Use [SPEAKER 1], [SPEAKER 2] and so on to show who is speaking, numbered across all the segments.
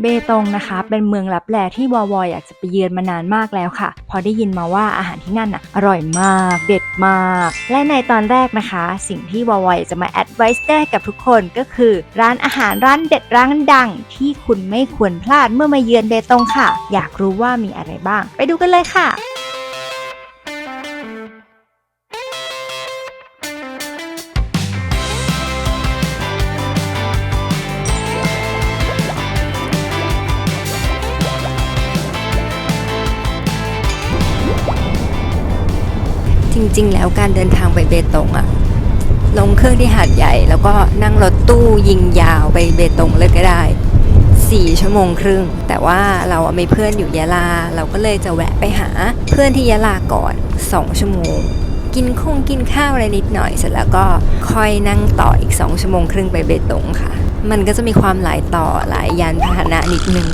[SPEAKER 1] เบตงนะคะเป็นเมืองลับแลที่วอวอยากจะไปเยือนมานานมากแล้วค่ะ พอได้ยินมาว่าอาหารที่นั่นอะอร่อยมาก เด็ดมาก และในตอนแรกนะคะ สิ่งที่วอวอยจะมาแอดไวส์ได้กับทุกคนก็คือ ร้านอาหารร้านเด็ดร้านดัง ที่คุณไม่ควรพลาดเมื่อมาเยือนเบตงค่ะ อยากรู้ว่ามีอะไรบ้าง ไปดูกันเลยค่ะ
[SPEAKER 2] ริง ๆ แล้วการเดินทางไปเบตงอะลงเครื่องที่หาดใหญ่ แล้วก็นั่งรถตู้ยิงยาวไปเบตงเลยก็ได้4ชั่วโมงครึ่ง แต่ว่าเรามีเพื่อนอยู่ยะลา เราก็เลยจะแวะไปหาเพื่อนที่ยะลาก่อน 2 ชั่วโมง กินคงกินข้าวอะไรนิดหน่อยเสร็จแล้วก็ค่อยนั่งต่ออีก 2 ชั่วโมงครึ่งไปเบตงค่ะ มันก็จะมีความหลายต่อหลายยานพาหนะนิดนึง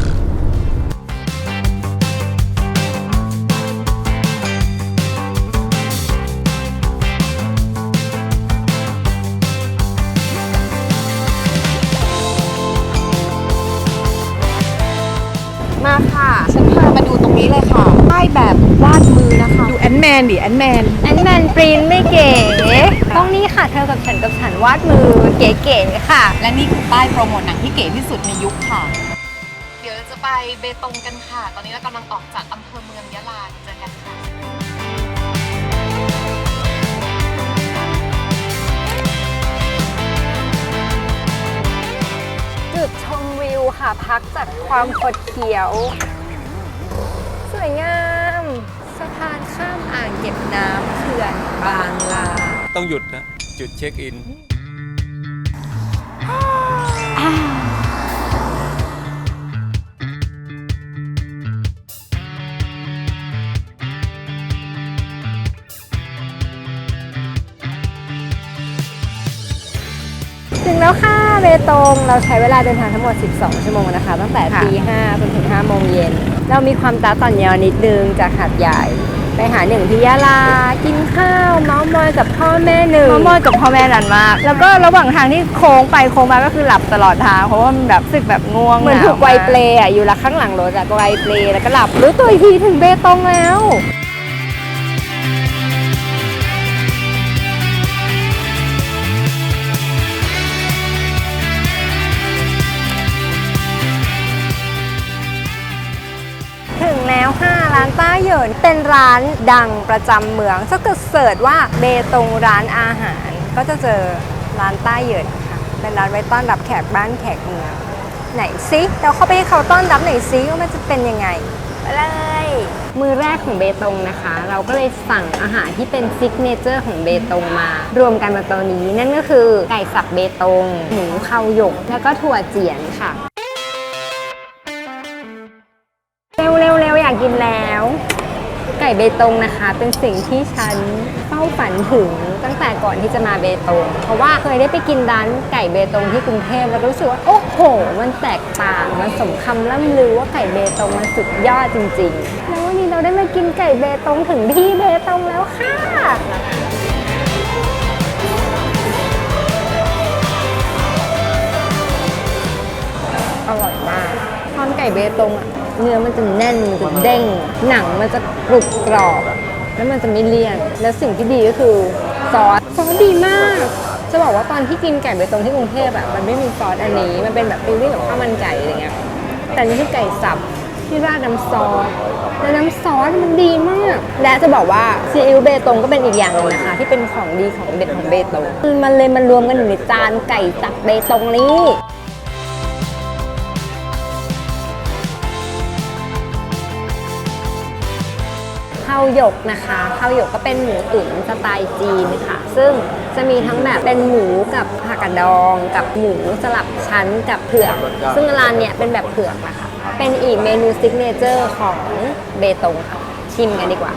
[SPEAKER 3] นแมนดิแอนแมนแอนแมน
[SPEAKER 2] ปรินไม่เก๋ต้องนี่ค่ะ เธอกับฉันกับฉันวาดมือเก๋ๆค่ะ
[SPEAKER 3] และนี่คือป้ายโปรโมทหนังที่เก๋ที่สุดในยุคค่ะ เดี๋ยวจะไปเบตงกันค่ะ ตอนนี้เรากำลังออกจากอำเภอเมืองยะลาเจอกันค่ะ
[SPEAKER 2] จุดชมวิวค่ะ พักจากความคดเคี้ยว สวยงาม เก็บน้ำเขื่อนบางลา
[SPEAKER 4] ต้องหยุดนะจุดเช็คอิน
[SPEAKER 2] ถึงแล้วค่ะเบตงเราใช้เวลาเดินทางทั้งหมด 12 ชั่วโมงนะคะ ตั้งแต่ตี5จนถึง5โมงเย็น เรามีความตาต่อนยาวนิดนึงจากหาดใหญ่ ไปหาหนึ่งที่ยะลา กินข้าวเมาส์มอยกับพ่อแม่หนึ่ง
[SPEAKER 1] มอมอยกับพ่อแม่นานมาก แล้วก็ระหว่างทางที่โค้งไปโค้งมาก็คือหลับตลอดทาง เพราะว่ามันแบบรู้สึกแบบง่วง
[SPEAKER 2] เหมือนถูกไวเปลย์อะอยู่ละข้างหลังรถอะก็ไวเปลย์แล้วก็หลับรู้ตัวอีกทีถึงเบตงแล้ว นต้าเหยินเป็นร้านดังประจำเมืองถ้าเกิดเสิร์ชว่าเบตงร้านอาหาร ก็จะเจอร้านต้าเหยินค่ะเป็นร้านไว้ต้อนรับแขกบ้านแขกเมืองไหนซิเราเข้าไปให้เขาต้อนรับหน่อยซิว่ามันจะเป็นยังไงไปเลยมือแรกของเบตงนะคะ เราก็เลยสั่งอาหารที่เป็นซิกเนเจอร์ของเบตงมา รวมกันมาตัวนี้นั่นก็คือไก่สับเบตง หมูข้าวหยก แล้วก็ถั่วเจียนค่ะ เร็วเร็วเร็วอยากกินแล้วไก่เบตงนะคะ เป็นสิ่งที่ฉันเฝ้าฝันถึงตั้งแต่ก่อนที่จะมาเบตง เพราะว่าเคยได้ไปกินร้านไก่เบตงที่กรุงเทพแล้วรู้สึกว่าโอ้โห มันแตกต่าง มันสมคำล่ำลือว่าไก่เบตงมันสุดยอดจริงๆ แล้ววันนี้เราได้มากินไก่เบตงถึงที่เบตงแล้วค่ะอร่อยมากทอดไก่เบตงอะ เนื้อมันจะแน่นมันจะเด้ง หนังมันจะกรุบกรอบ แล้วมันจะไม่เลี่ยน แล้วสิ่งที่ดีก็คือซอสซอสดีมาก จะบอกว่าตอนที่กินไก่เบตงที่กรุงเทพอะมันไม่มีซอสอันนี้ มันเป็นแบบฟิลลิ่งกับข้าวมันไก่อะไรเงี้ย แต่นี่คือไก่สับที่ราดน้ำซอสแล้วน้ำซอสมันดีมาก และจะบอกว่าซีอิ๊วเบตงก็เป็นอีกอย่างหนึงนะคะ ที่เป็นของดีของเด็ดของเบตงมันเลยมันรวมกันอยู่ในจานไก่สับเบตงนี้ ข้าวหยกนะคะข้าวหยกก็เป็นหมูตุ๋นสไตล์จีนค่ะ ซึ่งจะมีทั้งแบบเป็นหมูกับผักกาดดองกับหมูสลับชั้นกับเผือก ซึ่งร้านเนี้ยเป็นแบบเผือกนะคะ เป็นอีกเมนูซิกเนเจอร์ของเบตงค่ะ ชิมกันดีกว่า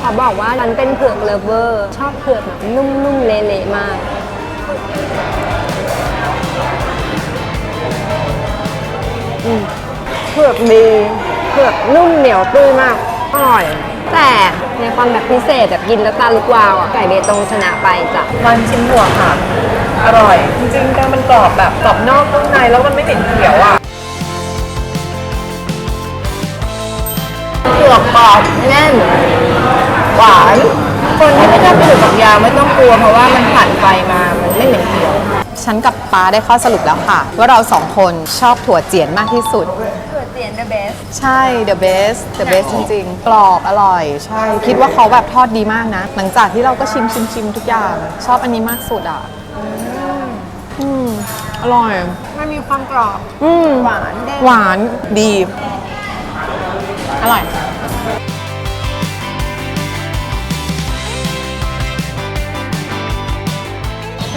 [SPEAKER 2] ขอบอกว่าฉันเป็นเผือกเลเวอร์ ชอบเผือกแบบนุ่มๆเละๆมาก เผือกดีเผือกนุ่มเหนียวตุ้ยมาก อร่อย แต่ในความแบบพิเศษแบบกินแล้วตาลุกวาวอะไก่เบตงชนะไปจ้ะ
[SPEAKER 3] วันชิ้นหัวค่ะ อร่อย จริงๆแกมันกรอบแบบกรอบนอกนุ่มในแล้วมันไม่เหม็นเขียวอะ
[SPEAKER 2] เปลือกกรอบแน่นหวานคนที่ไม่ชอบกระดูกกับยางไม่ต้องกลัวเพราะว่ามันผ่านไฟมามันไม่เหม็นเขียว
[SPEAKER 3] ฉันกับป้าได้ข้อสรุปแล้วค่ะ ว่าเราสองคนชอบถั่วเจียนมากที่สุด
[SPEAKER 2] ตัว เตียน the best
[SPEAKER 3] ใช่ the best the best จริงๆ กรอบอร่อย ใช่ คิดว่าเขาแบบทอดดีมากนะ หลังจากที่เราก็ชิมชิมชิมทุกอย่าง ชอบอันนี้มากสุดอะ อืม อร่อย
[SPEAKER 2] มันมีความกรอบ
[SPEAKER 3] อืม
[SPEAKER 2] หวานเด้ง
[SPEAKER 3] หวานดี อร่อย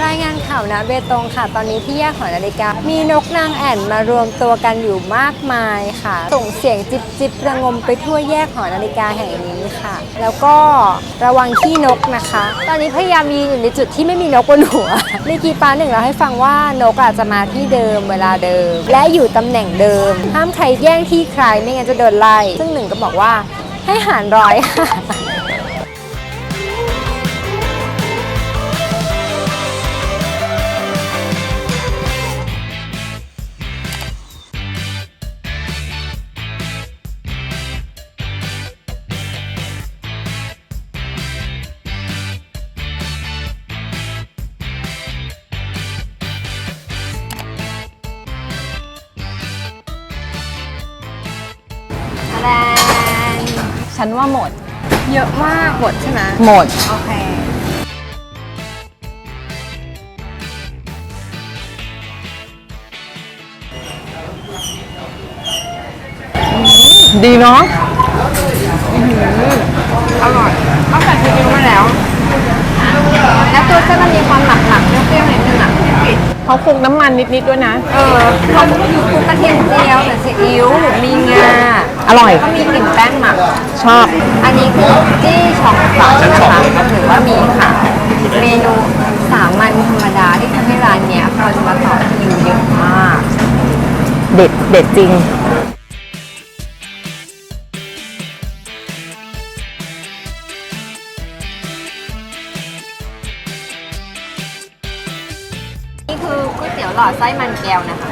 [SPEAKER 2] รายงานข่าวนะเบตงค่ะ ตอนนี้ที่แยกหอนาฬิกา มีนกนางแอ่นมารวมตัวกันอยู่มากมายค่ะ ส่งเสียงจิบจิบระงมไปทั่วแยกหอนาฬิกาแห่งนี้ค่ะ แล้วก็ระวังขี้นกนะคะ ตอนนี้พยายามยืนอยู่ในจุดที่ไม่มีนกบนหัวมีกีปาหนึ่งเราให้ฟังว่านกอาจจะมาที่เดิมเวลาเดิม และอยู่ตำแหน่งเดิม ห้ามใครแย่งที่ใครไม่งั้นจะโดนไล่ซึ่งหนึ่งก็บอกว่าให้หารร้อยค่ะ
[SPEAKER 3] ฉันว่าหมด
[SPEAKER 2] เยอะมากหมดใช่ไหม
[SPEAKER 3] หมด
[SPEAKER 2] โอเค
[SPEAKER 3] ดีเนาะ
[SPEAKER 2] อร่อยต้องใส่ซีอิ๊วมาแล้ว แล้วตัวเส้นมันมีความหมักหมักๆเปรี้ยวๆนิดนึงอะ
[SPEAKER 3] เขาคลุกน้ำมันนิดๆด้วยนะ
[SPEAKER 2] เออเขาคลุกกระเทียมเจียวใส่ซีอิ๊วมีงา
[SPEAKER 3] อร่อย
[SPEAKER 2] ก็มีกลิ่นแป้งหมัก
[SPEAKER 3] ชอบ
[SPEAKER 2] อันนี้คือจี้ช็อกฝังนะคะหรือว่ามีค่ะ เมนูสามัญธรรมดาที่ทำให้ร้านเนี้ยคนมาต่อคิวเยอะมาก
[SPEAKER 3] เด็ดเด็ดจริง
[SPEAKER 2] นี่คือก๋วยเตี๋ยวหลอดไส้มันแก้วนะคะ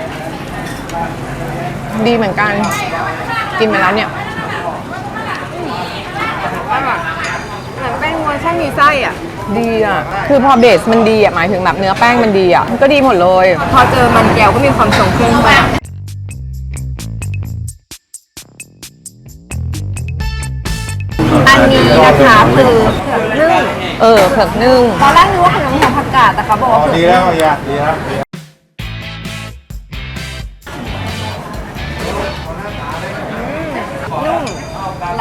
[SPEAKER 3] ดีเหมือนกัน กินไปแล้วเนี่ย
[SPEAKER 2] เหมือนเป็นเวอร์ชันมีไส้อะ
[SPEAKER 3] ดีอะ คือพอเบสมันดีอะ หมายถึงแบบเนื้อแป้งมันดีอะมันก็ดีหมดเลย
[SPEAKER 2] พอเจอมันแก้วก็มีความทรงเครื่องแบบอันนี้นะคะคือเผือกนึ่ง
[SPEAKER 3] เออเผือกนึ่ง
[SPEAKER 2] ตอนแรกนึกว่าขนมหัวผักกาดแต่เขาบอกว่าเผือก
[SPEAKER 5] ดี
[SPEAKER 2] นึ่ง
[SPEAKER 5] แล้วอย่าดีแล้ว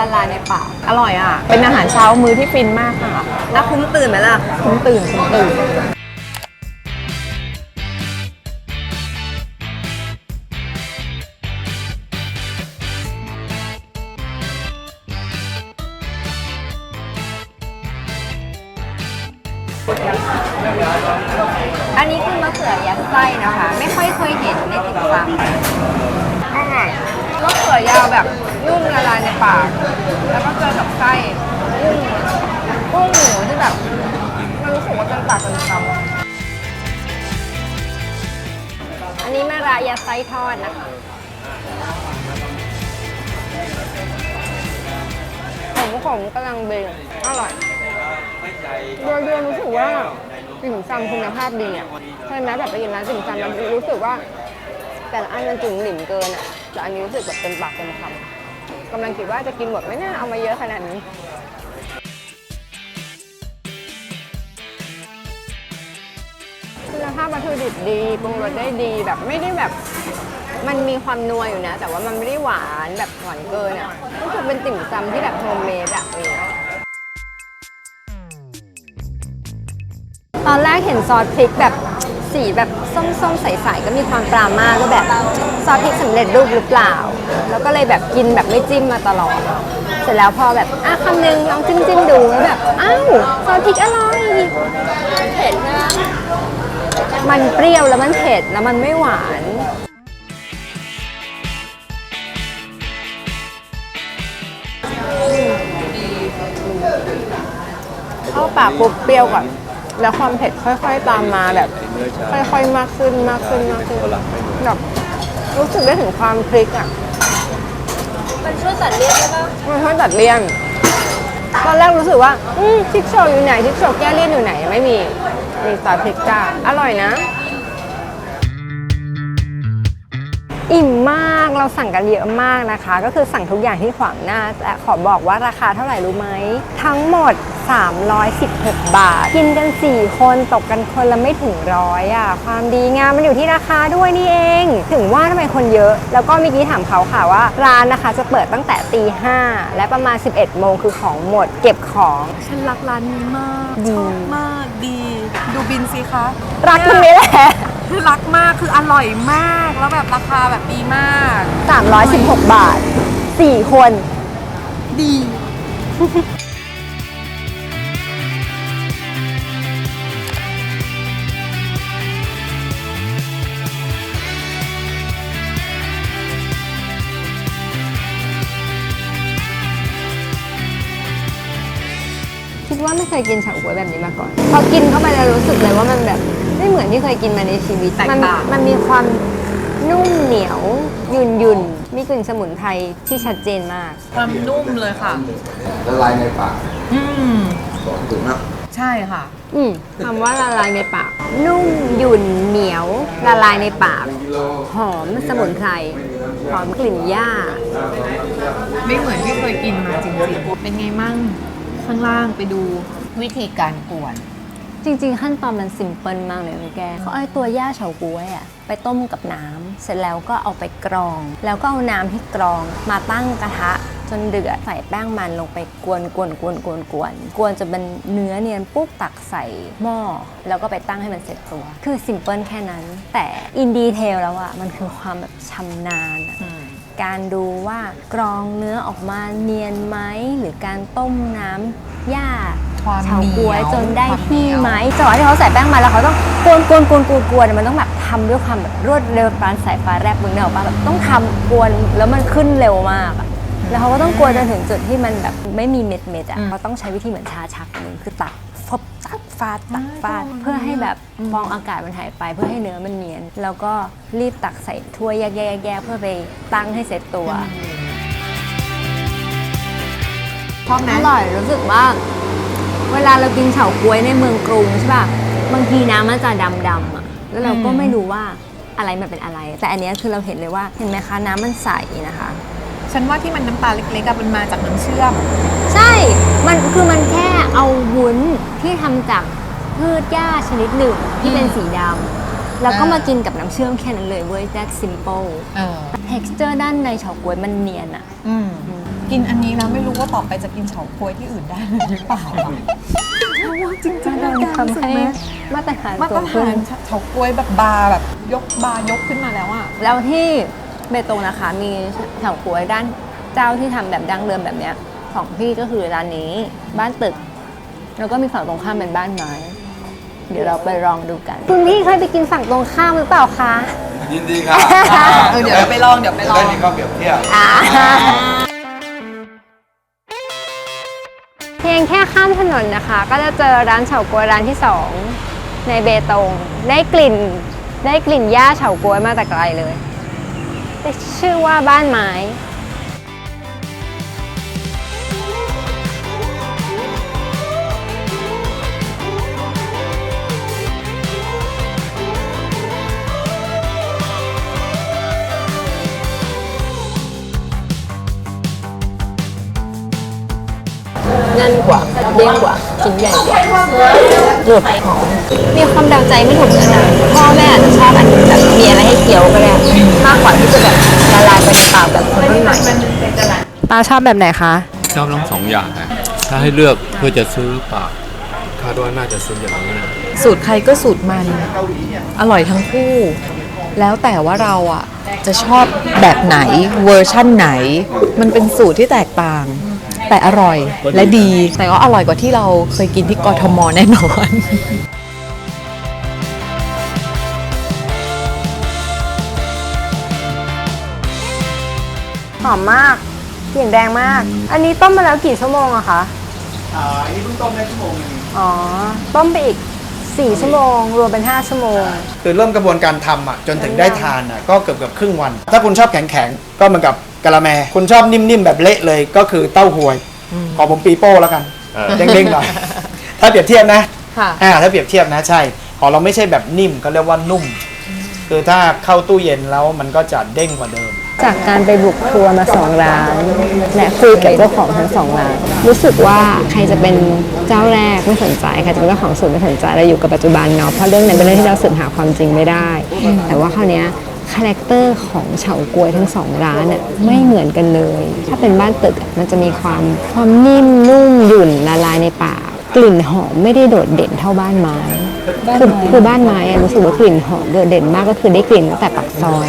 [SPEAKER 2] ละลายในปาก
[SPEAKER 3] อร่อยอะ เป็นอาหารเช้ามื้อที่ฟินมากค่ะ
[SPEAKER 2] แล้วคุ้มตื่นไหมล่ะ
[SPEAKER 3] คุ้มตื่นคุ้มตื่น
[SPEAKER 2] อันนี้คือมะเขือยัดไส้นะคะ ไม่ค่อยเคยเห็นในติ่มซำอร่อยมะเขือยาวแบบนุ่มละลายในปาก แล้วก็เจอกับไส้กุ้งกุ้งหมูที่แบบมันรู้สึกว่าเป็นปากเป็นคำอันนี้มะระยัดไส้ทอดนะคะผมขมกำลังเบงอร่อย โดยรวมรู้สึกว่าติ่มซำคุณภาพดีอะใช่ไหมแบบไปกินร้านติ่มซำแล้วรู้สึกว่า แต่ละอันมันจุ๋มหลิมเกินอะแต่อันนี้รู้สึกแบบเต็มปากเต็มคำกำลังคิดว่าจะกินหมดไหมน่าเอามาเยอะขนาดนี้คุณภาพวัตถุดิบดีปรุงรสได้ดีแบบไม่ได้แบบมันมีความนัวอยู่นะ แต่ว่ามันไม่ได้หวานแบบหวานเกินอะก็คือเป็นติ่มซำที่แบบโฮมเมดอะ ตอนแรกเห็นซอสพริกแบบสีแบบส้มๆใสๆก็มีความปรามาก็แบบซอสพริกสำเร็จรูปหรือเปล่า แล้วก็เลยแบบกินแบบไม่จิ้มมาตลอด เสร็จแล้วพอแบบอะคำนึงลองจิ้มจิ้มดูแล้วแบบอ้าวซอสพริกอร่อยเผ็ดนะมันเปรี้ยวแล้วมันเผ็ดแล้วมันไม่หวานเข้าปากปุ๊บเปรี้ยวก่อน แล้วความเผ็ดค่อยๆตามมาแบบค่อยๆมากขึ้นมากขึ้นมากขึ้นแบบรู้สึกได้ถึงความพริกอะ
[SPEAKER 1] มันช่วยตัดเลี่ยนได้ปะ
[SPEAKER 2] มันช่วยตัดเลี่ยนตอนแรกรู้สึกว่าอืมพริกโชว์อยู่ไหนพริกโชว์แก้เลี่ยนอยู่ไหนไม่มีมีซอสพริกจ้าอร่อยนะ อิ่มมากเราสั่งกันเยอะมากนะคะ ก็คือสั่งทุกอย่างที่ขวางหน้าแต่ขอบอกว่าราคาเท่าไหร่รู้ไหม ทั้งหมด 316 บาท กินกัน 4 คนตกกันคนละไม่ถึงร้อยอะ ความดีงามมันอยู่ที่ราคาด้วยนี่เอง ถึงว่าทำไมคนเยอะ แล้วก็เมื่อกี้ถามเขาค่ะว่า ร้านนะคะจะเปิดตั้งแต่ตีห้าและประมาณ 11 โมงคือของหมด เก็บของ
[SPEAKER 3] ฉันรักร้านนี้มาก
[SPEAKER 2] ดี
[SPEAKER 3] ชอบมากดี ดูบินสิคะ
[SPEAKER 2] รักตรงนี้แหละ
[SPEAKER 3] คือรักมากคืออร่อยมากแล้วแบบราคาแบบดีมาก
[SPEAKER 2] 316 บาท 4 คน
[SPEAKER 3] ดี
[SPEAKER 2] คิดว่าไม่เคยกินเฉาก๊วยแบบนี้มาก่อน พอกินเข้าไปแล้วรู้สึกเลยว่ามันแบบ ไม่เหมือนที่เคยกินมาในชีวิต
[SPEAKER 3] แตก
[SPEAKER 2] มั
[SPEAKER 3] ต่าง
[SPEAKER 2] มันมีความนุ่มเหนียวยุ่นยุ่นมีกลิ่นสมุนไพรที่ชัดเจนมาก
[SPEAKER 3] ความนุ่มเลยค่ะ
[SPEAKER 5] ละลายในปาก
[SPEAKER 3] อืม
[SPEAKER 5] ถูกไหม
[SPEAKER 3] ใช่ค่ะ
[SPEAKER 2] อืมคำว่าละลายในปาก นุ่มหยุ่นเหนียว ละลายในปากหอมสมุนไพร หอมกลิ่นหญ้า
[SPEAKER 3] ไม่เหมือนที่เคยกินมาจริงๆ เป็นไงมั่งข้างล่างไปดูวิธีการกวน
[SPEAKER 2] จริงๆขั้นตอนมันซิมเพิลมากเลยนะแกเขาเอาตัวย่าเฉาก๊วยอะไปต้มกับน้ำเสร็จแล้วก็เอาไปกรอง แล้วก็เอาน้ำที่กรองมาตั้งกระทะจนเดือดใส่แป้งมันลงไปกวนกวนกวนกวนกวนกวนจะเป็นเนื้อเนียนปุ๊บตักใส่หม้อ แล้วก็ไปตั้งให้มันเสร็จตัว คือซิมเพิลแค่นั้น แต่อินดีเทลแล้วอะมันคือความแบบชำนาญอะการดูว่ากรองเนื้อออกมาเนียนไหมหรือการต้มน้ำหญ้า
[SPEAKER 3] ความ
[SPEAKER 2] เฉาก๊วย
[SPEAKER 3] เหนียว
[SPEAKER 2] จนได้
[SPEAKER 3] ความ
[SPEAKER 2] ที่
[SPEAKER 3] เหนียว
[SPEAKER 2] ไหมจังหวะที่เขาใส่แป้งมาแล้วเขาต้องกวนกวนกวนกวนกวนมันต้องแบบทำด้วยความแบบรวดเร็วปานสายฟ้าแลบมึงเนี่ยหรอกปะแบบต้องทำกวนแล้วมันขึ้นเร็วมากอะแล้วเขาก็ต้องกวนจนถึงจุดที่มันแบบไม่มีเม็ดเม็ดๆอะเขาต้องใช้วิธีเหมือนชาชักนึงคือตักฟบตักฟาดตักฟาดเพื่อให้แบบฟองอากาศมันหายไปเพื่อให้เนื้อมันเนียน แล้วก็รีบตักใส่ถ้วยแยกๆๆๆเพื่อไปตั้งให้เสร็จตัว
[SPEAKER 3] ชอบไหม
[SPEAKER 2] อร่อยรู้สึกว่า เวลาเรากินเฉาก๊วยในเมืองกรุงใช่ป่ะบางทีน้ำมันจะดำๆอะแล้วเราก็
[SPEAKER 3] อืม
[SPEAKER 2] ไม่รู้ว่าอะไรมันเป็นอะไร แต่อันเนี้ยคือเราเห็นเลยว่าเห็นไหมคะน้ำมันใสนะคะ
[SPEAKER 3] ฉันว่าที่มันน้ำตาลเล็กๆอะมันมาจากน้ำเชื่อม
[SPEAKER 2] ใช่ มันคือมันแค่เอาวุ้นที่ทำจากพืชหญ้าชนิดหนึ่งที่เป็นสีดำแล้วก็
[SPEAKER 3] อ่าม
[SPEAKER 2] มากินกับน้ำเชื่อมแค่นั้นเลยเว้ย that simple
[SPEAKER 3] เออ
[SPEAKER 2] texture ด้านในเฉาก๊วยมันเนียนอะ
[SPEAKER 3] อืม กินอันนี้แล้วไม่รู้ว่าต่อไปจะกินเฉาก๊วยที่อื่นได้หรือเปล่าอะจริงๆ
[SPEAKER 2] มันทำให้มาตรฐาน
[SPEAKER 3] มา
[SPEAKER 2] สู
[SPEAKER 3] ตรง
[SPEAKER 2] ขึ้
[SPEAKER 3] ฐานนเฉาก๊วยแบบบาร์แบบยกบาร์ยกขึ้นมาแล้วอะ
[SPEAKER 2] แล้วที่เบตงนะคะ มีเฉาก๊วยด้านเจ้าที่ทำแบบดั้งเดิมแบบเนี้ยของพี่ก็คือร้านนี้บ้านตึก แล้วก็มีฝั่งตรงข้ามเป็นบ้านไม้เดี๋ยวเราไปลองดูกัน คุณพี่เคยไปกินฝั่งตรงข้ามหรือเปล่าคะ
[SPEAKER 5] ยินดีครับ
[SPEAKER 3] เออเดี๋ยวเราไปลองเดี๋ยวไปลอง
[SPEAKER 5] ได้มีข้าวเปรียบเทียบ
[SPEAKER 2] อ่า ยงแค่ข้ามถนนนะคะ ก็จะเจอร้านเฉาก๊วยร้านที่สองในเบตง ได้กลิ่น ได้กลิ่นหญ้าเฉาก๊วยมาแต่ไกลเลยชื่อว่าบ้านไม้ นั่นกว่าเด้งกว่าชิ้นใหญ่กว่าหลุดหอมมีความเดาใจไม่ถูกเลยนะพ่อแม่อาจจะชอบอันแบบมีอะไรให้เคี้ยวก็ได้มากกว่าที่จะแบบละลายไปในปากแบบคนรุ่นใหม่
[SPEAKER 1] ตาชอบแบบไหนคะ
[SPEAKER 4] ชอบทั้งสองอย่างนะถ้าให้เลือกเพื่อจะซื้อปากคาดว่าน่าจะซื้ออย่างนี้นะ
[SPEAKER 3] สูตรใครก็สูตรมัน อร่อยทั้งคู่ แล้วแต่ว่าเราอะจะชอบแบบไหนเวอร์ชั่นไหน มันเป็นสูตรที่แตกต่าง แต่อร่อยและดีแต่ก็อร่อยกว่าที่เราเคยกินที่กทมแน่นอน
[SPEAKER 2] หอมมากกลิ่นแรงมาก อันนี้ต้มมาแล้วกี่ชั่วโมงอะคะ
[SPEAKER 5] อ่าอันนี้เพิ่งต้มได้ชั่วโมงนึง
[SPEAKER 2] อ๋อ ต้มไปอีก 4 ชั่วโมง รวมเป็น 5 ชั่วโมง
[SPEAKER 6] คือเริ่มกระบวนการทำอะจนถึงได้ทานอะก็เกือบเกือบครึ่งวัน ถ้าคุณชอบแข็งๆ ก็เหมือนกับ กะละแม คุณชอบนิ่มๆแบบเละเลยก็คือเต้าหวย ขอผมปีโป้แล้วกัน
[SPEAKER 4] เออ
[SPEAKER 6] เด้งๆหน่อย ถ้าเปรียบเทียบนะ
[SPEAKER 3] ค่ะ
[SPEAKER 6] อ่าถ้าเปรียบเทียบนะใช่ของเราไม่ใช่แบบนิ่มก็เรียกว่านุ่ม คือถ้าเข้าตู้เย็นแล้วมันก็จะเด้งกว่าเดิม
[SPEAKER 2] จากการไปบุกครัวมาสองร้านและคุยกับเจ้าของทั้งสองร้านรู้สึกว่าใครจะเป็นเจ้าแรกไม่สนใจใครจะเป็นเจ้าของสูตรไม่สนใจเราอยู่กับปัจจุบันเนาะเพราะเรื่องนั้นเป็นเรื่องที่เราสืบหาความจริงไม่ได้ แต่ว่าคราวเนี้ย คาแรคเตอร์ของเฉาก๊วยทั้งสองร้านน่ะไม่เหมือนกันเลย ถ้าเป็นบ้านตึกอะมันจะมีความความนิ่มนุ่มหยุ่นละลายในปากกลิ่นหอมไม่ได้โดดเด่นเท่าบ้านไม้คือคือบ้านไม้อะรู้สึกว่ากลิ่นหอมโดดเด่นมากก็คือได้กลิ่นตั้งแต่ปากซอย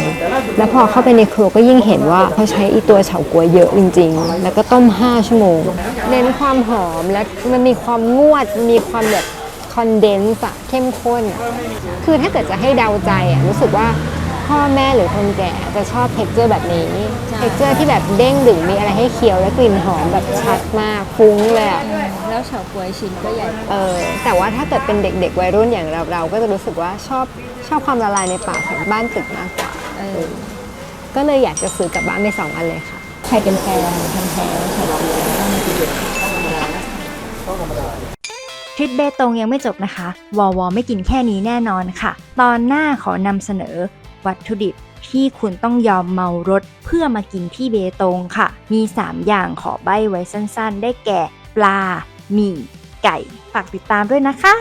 [SPEAKER 2] แล้วพอเข้าไปในครัวก็ยิ่งเห็นว่าเขาใช้อีตัวเฉาก๊วยเยอะจริง ๆ แล้วก็ต้ม 5 ชั่วโมง เน้นความหอมและมันมีความงวดมีความแบบคอนเดนซ์อะเข้มข้นอะคือถ้าเกิดจะให้เดาใจอะรู้สึกว่า พ่อแม่หรือคนแก่จะชอบเท็กเจอร์แบบนี้ เท็กเจอร์ที่แบบเด้งดึงมีอะไรให้เคี้ยวและกลิ่นหอมแบบชัดมากฟุ้งเลยอะ
[SPEAKER 1] แล้วเฉาก๊วยชิ้นก็ใหญ่
[SPEAKER 2] เออแต่ว่าถ้าเกิดเป็นเด็กๆวัยรุ่นอย่างเราเราก็จะรู้สึกว่าชอบชอบความละลายในปากของบ้านตึกมากกว่าเออก็เลยอยากจะซื้อกลับบ้านไปสองอันเลยค่ะ
[SPEAKER 1] ใครเป็นแฟนพันธุ์แท้เฉาก๊วยทริปเบตงยังไม่จบนะคะ วอวอไม่กินแค่นี้แน่นอนค่ะ ตอนหน้าขอนำเสนอ วัตถุดิบที่คุณต้องยอมเมารถเพื่อมากินที่เบตงค่ะ มี 3 อย่างขอใบ้ไว้สั้นๆ ได้แก่ ปลา หมี่ ไก่ ฝากติดตามด้วยนะคะ